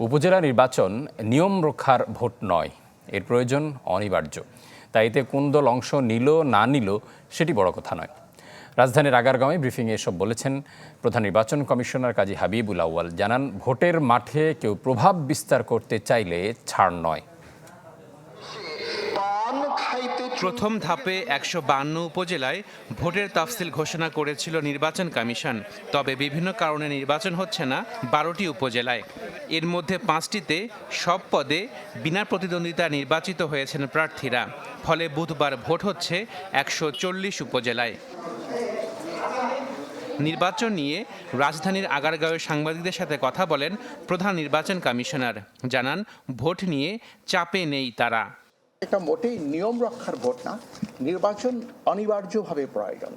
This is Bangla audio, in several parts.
উপজেলা নির্বাচন নিয়ম রক্ষার ভোট নয়। এর প্রয়োজন অনিবার্য। তাই এতে কোন দল অংশ নিল, না নিল, সেটি বড় কথা নয়। রাজধানীর আগারগাঁওয়ে ব্রিফিংয়ে এসব বলেছেন প্রধান নির্বাচন কমিশনার কাজী হাবিবুল আউয়াল। জানান, ভোটের মাঠে কেউ প্রভাব বিস্তার করতে চাইলে ছাড় নয়। প্রথম ধাপে একশো বান্ন উপজেলায় ভোটের তাফসিল ঘোষণা করেছিল নির্বাচন কমিশন। তবে বিভিন্ন কারণে নির্বাচন হচ্ছে না বারোটি উপজেলায়। এর মধ্যে পাঁচটিতে সব পদে বিনা প্রতিদ্বন্দ্বিতা নির্বাচিত হয়েছেন প্রার্থীরা। ফলে বুধবার ভোট হচ্ছে একশো চল্লিশ উপজেলায়। নির্বাচন নিয়ে রাজধানীর আগারগাঁওয়ের সাংবাদিকদের সাথে কথা বলেন প্রধান নির্বাচন কমিশনার। জানান, ভোট নিয়ে চাপে নেই তারা। এটা মোটেই নিয়ম রক্ষার ভোট না, নির্বাচন অনিবার্যভাবে প্রয়োজন।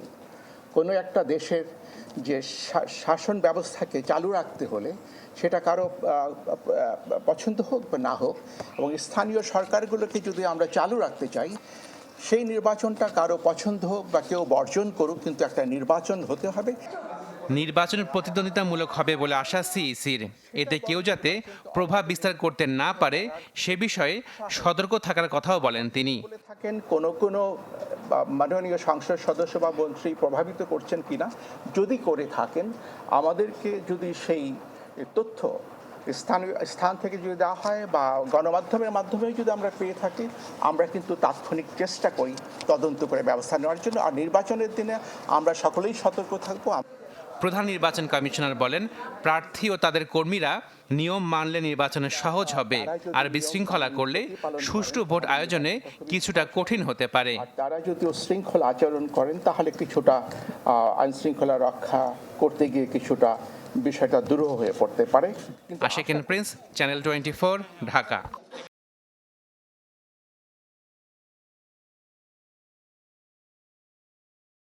কোনো একটা দেশের যে শাসন ব্যবস্থাকে চালু রাখতে হলে সেটা কারও পছন্দ হোক বা না হোক, এবং স্থানীয় সরকারগুলোকে যদি আমরা চালু রাখতে চাই, সেই নির্বাচনটা কারও পছন্দ হোক বা কেউ বর্জন করুক, কিন্তু একটা নির্বাচন হতে হবে। নির্বাচন প্রতিদ্বন্দ্বিতামূলক হবে বলে আশা সিইসির। এতে কেউ যাতে প্রভাব বিস্তার করতে না পারে, সে বিষয়ে সতর্ক থাকার কথাও বলেন তিনি। থাকেন, কোনো কোনো মাননীয় সংসদ সদস্য বা মন্ত্রী প্রভাবিত করছেন কিনা, যদি করে থাকেন, আমাদেরকে যদি সেই তথ্য স্থানীয় স্থান থেকে যদি দেওয়া হয় বা গণমাধ্যমের মাধ্যমে যদি আমরা পেয়ে থাকি, আমরা কিন্তু তাৎক্ষণিক চেষ্টা করি তদন্ত করে ব্যবস্থা নেওয়ার জন্য। আর নির্বাচনের দিনে আমরা সকলেই সতর্ক থাকব। প্রধান নির্বাচন কমিশনার বলেন প্রার্থী ও তাদের কর্মীরা নিয়ম মানলে নির্বাচনে সহজ হবে আর বিশৃঙ্খলা করলে সুষ্ঠু ভোট আয়োজনে কিছুটা কঠিন হতে পারে। তারা যদি শৃঙ্খল আচরণ করেন তাহলে কিছুটা আইন শৃঙ্খলা রক্ষা করতে গিয়ে কিছুটা বিষয়টা দুরূহ হয়ে পড়তে পারে। আশেকেন প্রিন্স চ্যানেল টোয়েন্টি ঢাকা।